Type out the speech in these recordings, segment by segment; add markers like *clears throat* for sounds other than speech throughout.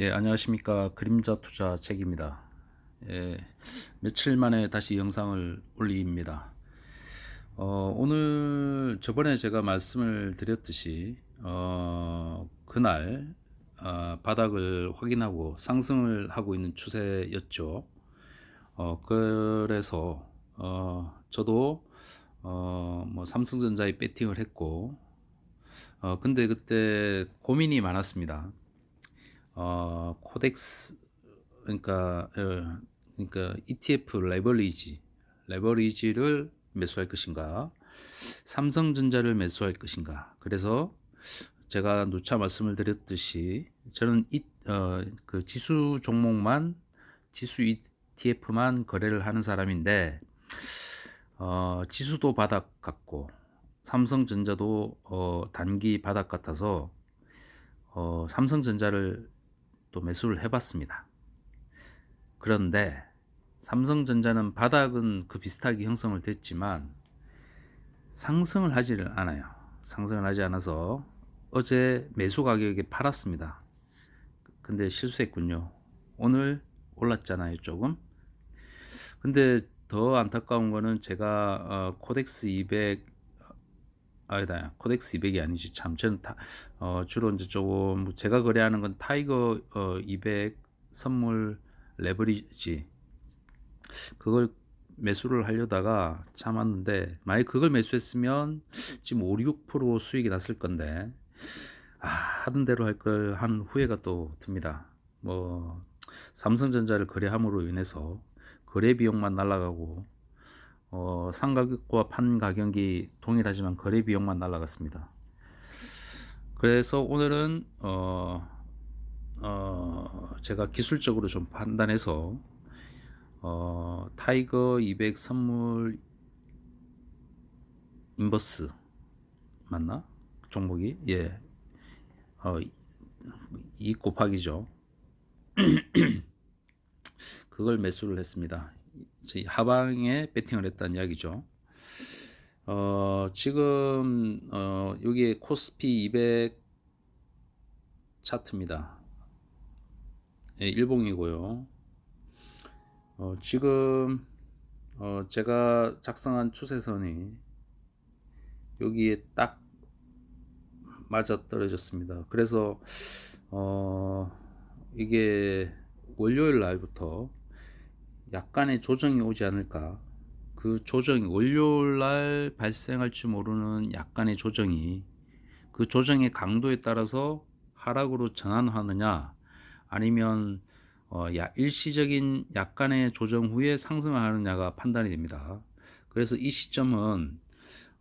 예, 안녕하십니까. 그림자 투자 책입니다. 예, 며칠 만에 다시 영상을 올립니다. 어, 오늘 저번에 제가 말씀을 드렸듯이, 어, 그날, 어, 바닥을 확인하고 상승을 하고 있는 추세였죠. 어, 그래서, 어, 저도, 어, 뭐, 삼성전자에 배팅을 했고, 어, 근데 그때 고민이 많았습니다. 어, 코덱스 그러니까 어, 그러니까 ETF 레버리지 레버리지를 매수할 것인가? 삼성전자를 매수할 것인가? 그래서 제가 누차 말씀을 드렸듯이 저는 이, 어, 그 지수 종목만 지수 ETF만 거래를 하는 사람인데 어, 지수도 바닥 같고 삼성전자도 어, 단기 바닥 같아서 어, 삼성전자를 또 매수를 해봤습니다. 그런데 삼성전자는 바닥은 그 비슷하게 형성을 됐지만 상승을 하지를 않아요. 상승을 하지 않아서 어제 매수 가격에 팔았습니다. 근데 실수했군요. 오늘 올랐잖아요, 조금. 근데 더 안타까운 거는 제가 어, 코덱스 200 아니다. 코덱스 200이 아니지. 참 저는 다, 어, 주로 이제 조금 제가 거래하는 건 타이거 어, 200 선물 레버리지. 그걸 매수를 하려다가 참았는데 만약 그걸 매수했으면 지금 5, 6% 수익이 났을 건데. 아, 하던 대로 할 걸 하는 후회가 또 듭니다. 뭐 삼성전자를 거래함으로 인해서 거래 비용만 날라가고 어, 상 가격과 판 가격이 동일하지만 거래 비용만 날라갔습니다. 그래서 오늘은 어, 어, 제가 기술적으로 좀 판단해서 어, 타이거 200 선물 인버스 맞나 종목이 예 어, 이 곱하기죠. *clears throat* 그걸 매수를 했습니다. 저희 하방에 배팅을 했다는 이야기죠. 어, 지금 어, 여기에 코스피 200 차트입니다. 예, 일봉이고요. 어, 지금 어, 제가 작성한 추세선이 여기에 딱 맞아 떨어졌습니다. 그래서 어, 이게 월요일 날부터 약간의 조정이 오지 않을까. 그 조정이 월요일 날 발생할 줄 모르는 약간의 조정이 그 조정의 강도에 따라서 하락으로 전환하느냐 아니면 어, 야, 일시적인 약간의 조정 후에 상승하느냐가 판단이 됩니다. 그래서 이 시점은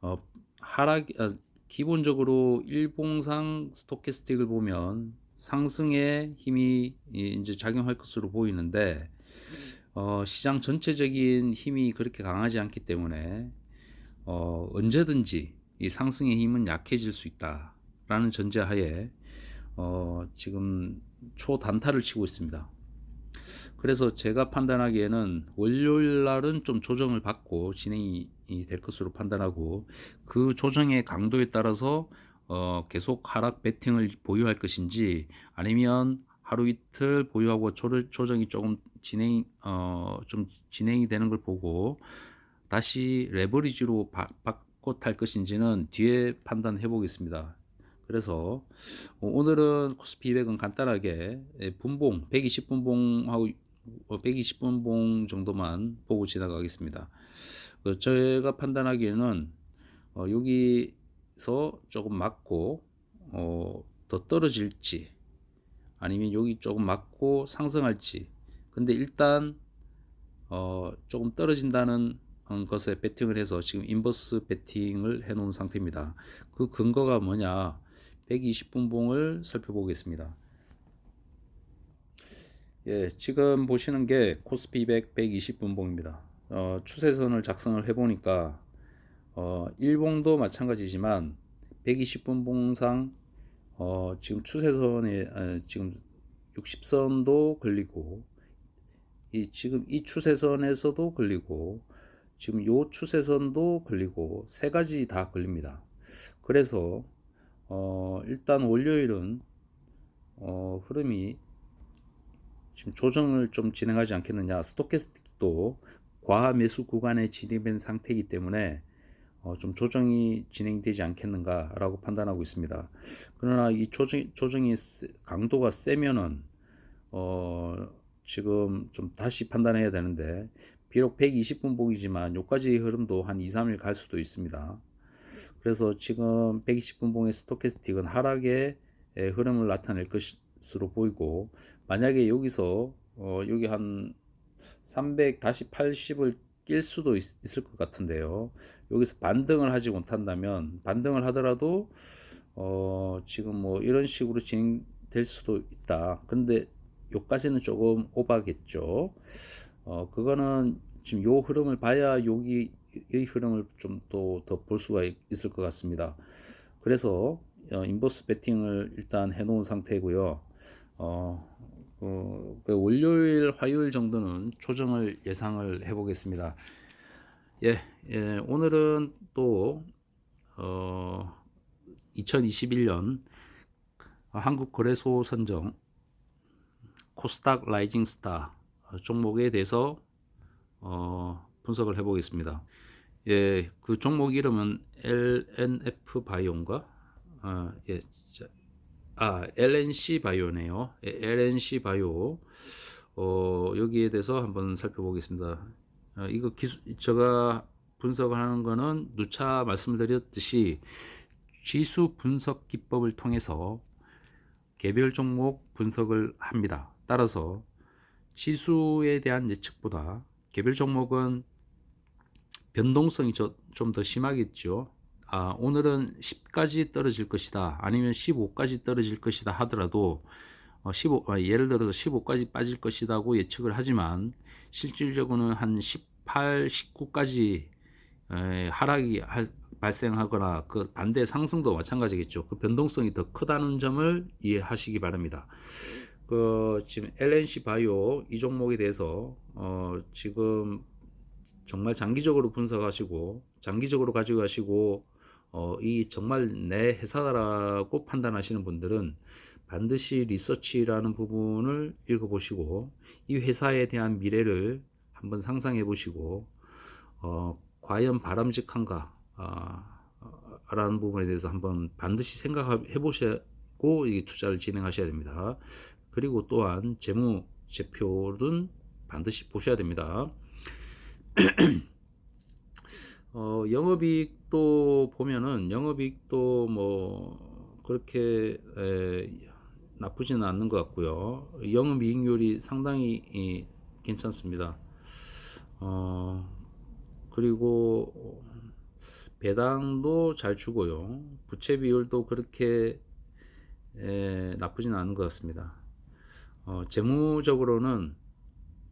어, 하락 어, 기본적으로 일봉상 스토캐스틱을 보면 상승의 힘이 이제 작용할 것으로 보이는데 어, 시장 전체적인 힘이 그렇게 강하지 않기 때문에 어, 언제든지 이 상승의 힘은 약해질 수 있다라는 전제하에 어, 지금 초단타를 치고 있습니다. 그래서 제가 판단하기에는 월요일 날은 좀 조정을 받고 진행이 될 것으로 판단하고 그 조정의 강도에 따라서 어, 계속 하락 배팅을 보유할 것인지 아니면 하루 이틀 보유하고 조정이 조금 진행 어 좀 진행이 되는 걸 보고 다시 레버리지로 바, 바꿔 탈 것인지는 뒤에 판단해 보겠습니다. 그래서 오늘은 코스피 200은 간단하게 분봉 120분봉하고 120분봉 정도만 보고 지나가겠습니다. 그 제가 판단하기에는 어, 여기서 조금 맞고 어, 더 떨어질지 아니면 여기 조금 맞고 상승할지 근데 일단 어, 조금 떨어진다는 것에 베팅을 해서 지금 인버스 베팅을 해 놓은 상태입니다. 그 근거가 뭐냐? 120분 봉을 살펴보겠습니다. 예, 지금 보시는 게 코스피 200 120분 봉입니다. 어, 추세선을 작성을 해 보니까 어, 일봉도 마찬가지지만 120분 봉상 어, 지금 추세선에 아, 지금 60선도 걸리고 이 지금 이 추세선에서도 걸리고 지금 요 추세선도 걸리고 세 가지 다 걸립니다. 그래서 어, 일단 월요일은 어, 흐름이 지금 조정을 좀 진행하지 않겠느냐. 스토캐스틱도 과하 매수 구간에 진입한 상태이기 때문에 어, 좀 조정이 진행되지 않겠는가라고 판단하고 있습니다. 그러나 이 조정, 조정이 세- 강도가 세면은 어, 지금 좀 다시 판단해야 되는데 비록 120분 봉이지만 요까지 흐름도 한 2, 3일 갈 수도 있습니다. 그래서 지금 120분 봉의 스토캐스틱은 하락의 에, 흐름을 나타낼 것으로 보이고 만약에 여기서 어, 여기 한300 다시 80을 낄 수도 있, 을것 같은데요. 여기서 반등을 하지 못한다면 반등을 하더라도 어, 지금 뭐 이런 식으로 진행될 수도 있다. 근데 요까지는 조금 오바겠죠. 어, 그거는 지금 요 흐름을 봐야 여기 이 흐름을 좀 또 더 볼 수가 있- 있을 것 같습니다. 그래서 어, 인버스 베팅을 일단 해놓은 상태고요. 어, 어, 그 월요일, 화요일 정도는 조정을 예상을 해보겠습니다. 예, 예, 오늘은 또 어, 2021년 한국거래소 선정 코스닥 라이징 스타 종목에 대해서 어, 분석을 해보겠습니다. 예, 그 종목 이름은 LNF 바이오인가? 아, 예, 자, 아, LNC 바이오네요. 예, LNC 바이오. 어, 여기에 대해서 한번 살펴보겠습니다. 어, 이거 기술, 제가 분석하는 거는 누차 말씀드렸듯이 지수 분석 기법을 통해서 개별 종목 분석을 합니다. 따라서 지수에 대한 예측보다 개별 종목은 변동성이 좀 더 심하겠죠. 아, 오늘은 10까지 떨어질 것이다. 아니면 15까지 떨어질 것이다 하더라도 어, 15, 아, 예를 들어서 15까지 빠질 것이라고 예측을 하지만 실질적으로는 한 18, 19까지 에, 하락이 할- 발생하거나 그 반대 상승도 마찬가지겠죠. 그 변동성이 더 크다는 점을 이해하시기 바랍니다. 그 지금 LNC 바이오 이 종목에 대해서 어 지금 정말 장기적으로 분석하시고 장기적으로 가지고 가시고 어 이 정말 내 회사라고 판단하시는 분들은 반드시 리서치라는 부분을 읽어보시고 이 회사에 대한 미래를 한번 상상해 보시고 어 과연 바람직한가 아, 어, 라는 부분에 대해서 한번 반드시 생각해 보시고 이 투자를 진행하셔야 됩니다. 그리고 또한 재무 제표는 반드시 보셔야 됩니다. *clears throat* 어, 영업이익도 보면은 영업이익도 뭐 그렇게 에, 나쁘지는 않는 것 같고요. 영업이익률이 상당히 이, 괜찮습니다. 어, 그리고 배당도 잘 주고요. 부채 비율도 그렇게 에, 나쁘지는 않은 것 같습니다. 어, 재무적으로는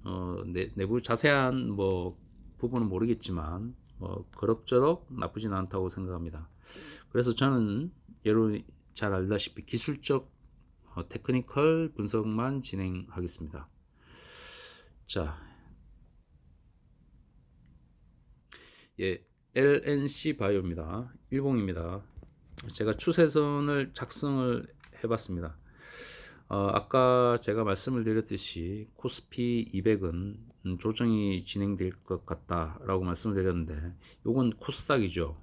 어, 내, 내부 자세한 뭐 부분은 모르겠지만 뭐 그럭저럭 나쁘진 않다고 생각합니다. 그래서 저는 여러분이 잘 알다시피 기술적 어, 테크니컬 분석만 진행하겠습니다. 자, 예, LNC 바이오입니다. 일봉입니다. 제가 추세선을 작성을 해봤습니다. 어, 아까 제가 말씀을 드렸듯이 코스피 200은 조정이 진행될 것 같다라고 말씀을 드렸는데 이건 코스닥이죠.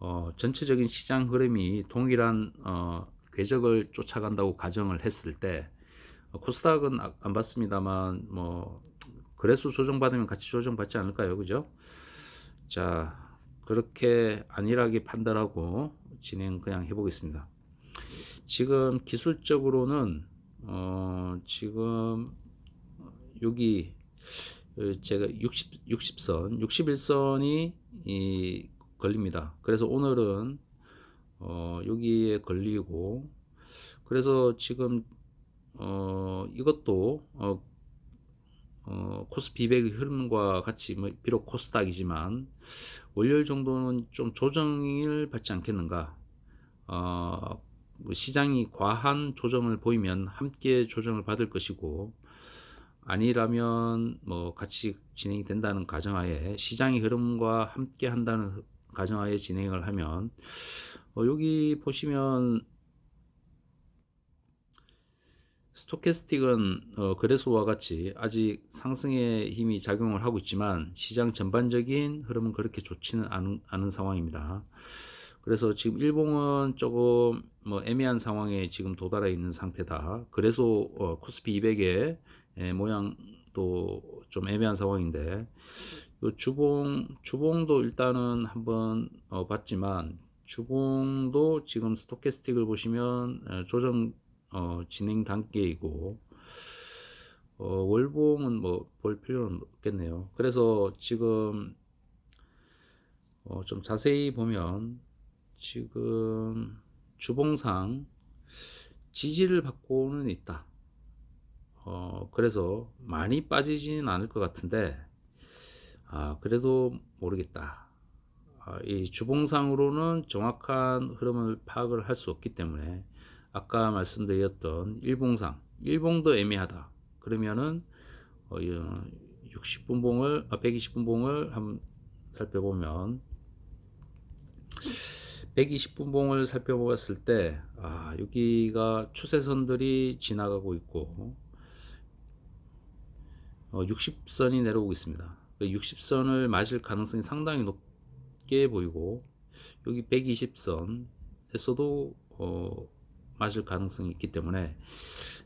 어, 전체적인 시장 흐름이 동일한 어, 궤적을 쫓아간다고 가정을 했을 때 어, 코스닥은 아- 안 받습니다만 뭐 그래서 조정받으면 같이 조정받지 않을까요, 그죠? 자 그렇게 안일하게 판단하고 진행 그냥 해보겠습니다. 지금 기술적으로는 어 지금 여기 어, 제가 60 60선 61선이 이 걸립니다. 그래서 오늘은 어 여기에 걸리고 그래서 지금 어 이것도 어, 어 코스피 200의 흐름과 같이 뭐 비록 코스닥이지만 월요일 정도는 좀 조정을 받지 않겠는가? 어, 뭐 시장이 과한 조정을 보이면 함께 조정을 받을 것이고 아니라면 뭐 같이 진행이 된다는 가정하에 시장의 흐름과 함께 한다는 가정하에 진행을 하면 어, 여기 보시면 스토캐스틱은 어, 거래소와 같이 아직 상승의 힘이 작용을 하고 있지만 시장 전반적인 흐름은 그렇게 좋지는 않은, 않은 상황입니다. 그래서 지금 일봉은 조금 뭐 애매한 상황에 지금 도달해 있는 상태다. 그래서 어, 코스피 200의 예, 모양도 좀 애매한 상황인데 요 주봉 주봉도 일단은 한번 어, 봤지만 주봉도 지금 스토캐스틱을 보시면 어, 조정 어, 진행 단계이고 어, 월봉은 뭐 볼 필요는 없겠네요. 그래서 지금 어, 좀 자세히 보면 지금 주봉상 지지를 받고는 있다. 어, 그래서 많이 빠지지는 않을 것 같은데, 아, 그래도 모르겠다. 아, 이 주봉상으로는 정확한 흐름을 파악을 할 수 없기 때문에, 아까 말씀드렸던 일봉상, 일봉도 애매하다. 그러면은, 어, 60분봉을, 아, 120분봉을 한번 살펴보면, 120분봉을 살펴보았을 때, 아, 여기가 추세선들이 지나가고 있고, 어, 60선이 내려오고 있습니다. 60선을 맞을 가능성이 상당히 높게 보이고, 여기 120선에서도 어, 맞을 가능성이 있기 때문에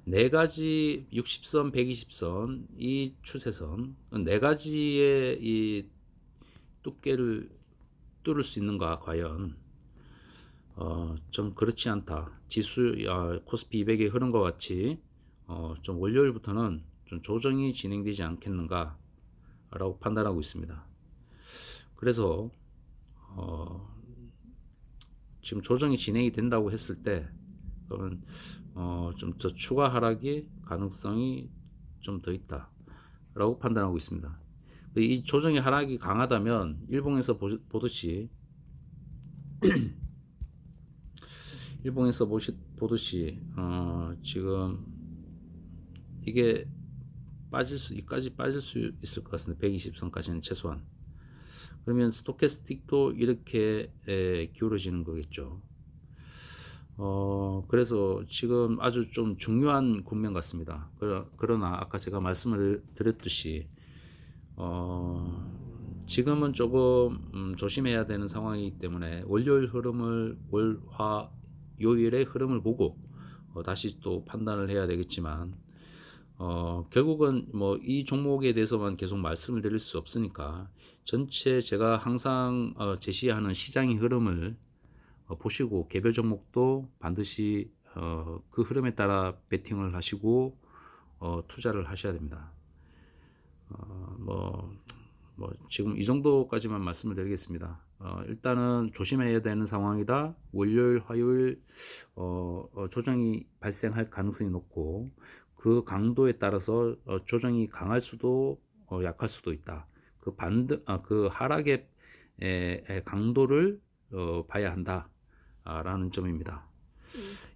네 가지 60선, 120선 이 추세선 네 가지의 이 두께를 뚫을 수 있는가 과연 어, 좀 그렇지 않다. 지수 어, 코스피 200의 흐름과 같이 어, 좀 월요일부터는 좀 조정이 진행되지 않겠는가 라고 판단하고 있습니다. 그래서 어, 지금 조정이 진행이 된다고 했을 때 그러면 어, 좀 더 추가 하락의 가능성이 좀 더 있다 라고 판단하고 있습니다. 이 조정의 하락이 강하다면 일봉에서 보, 보듯이 *clears throat* 일봉에서 보시, 보듯이 어, 지금 이게 빠질 수 이까지 빠질 수 있을 것 같습니다. 120선까지는 최소한. 그러면 스토캐스틱도 이렇게 에, 기울어지는 거겠죠. 어, 그래서 지금 아주 좀 중요한 국면 같습니다. 그러나 아까 제가 말씀을 드렸듯이 어, 지금은 조금 음, 조심해야 되는 상황이기 때문에 월요일 흐름을 월화 요일의 흐름을 보고 어, 다시 또 판단을 해야 되겠지만 어, 결국은 뭐 이 종목에 대해서만 계속 말씀을 드릴 수 없으니까 전체 제가 항상 어, 제시하는 시장의 흐름을 어, 보시고 개별 종목도 반드시 어, 그 흐름에 따라 베팅을 하시고 어, 투자를 하셔야 됩니다. 어, 뭐, 뭐 지금 이 정도까지만 말씀을 드리겠습니다. 어, 일단은 조심해야 되는 상황이다. 월요일, 화요일 어, 어, 조정이 발생할 가능성이 높고 그 강도에 따라서 어, 조정이 강할 수도 어, 약할 수도 있다. 그 반드, 아, 그 하락의 에, 에, 강도를 어, 봐야 한다라는 점입니다.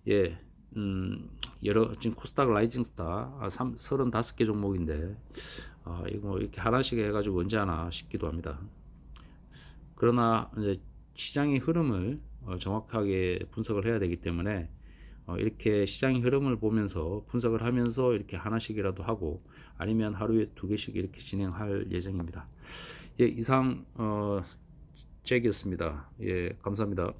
예, 음, 여러 지금 코스닥 라이징 스타 아, 3, 35개 종목인데 아, 이거 뭐 이렇게 하나씩 해가지고 언제 하나 싶기도 합니다. 그러나 이제 시장의 흐름을 어, 정확하게 분석을 해야 되기 때문에 어, 이렇게 시장의 흐름을 보면서 분석을 하면서 이렇게 하나씩이라도 하고 아니면 하루에 두 개씩 이렇게 진행할 예정입니다. 예, 이상 어, 잭이었습니다. 예, 감사합니다.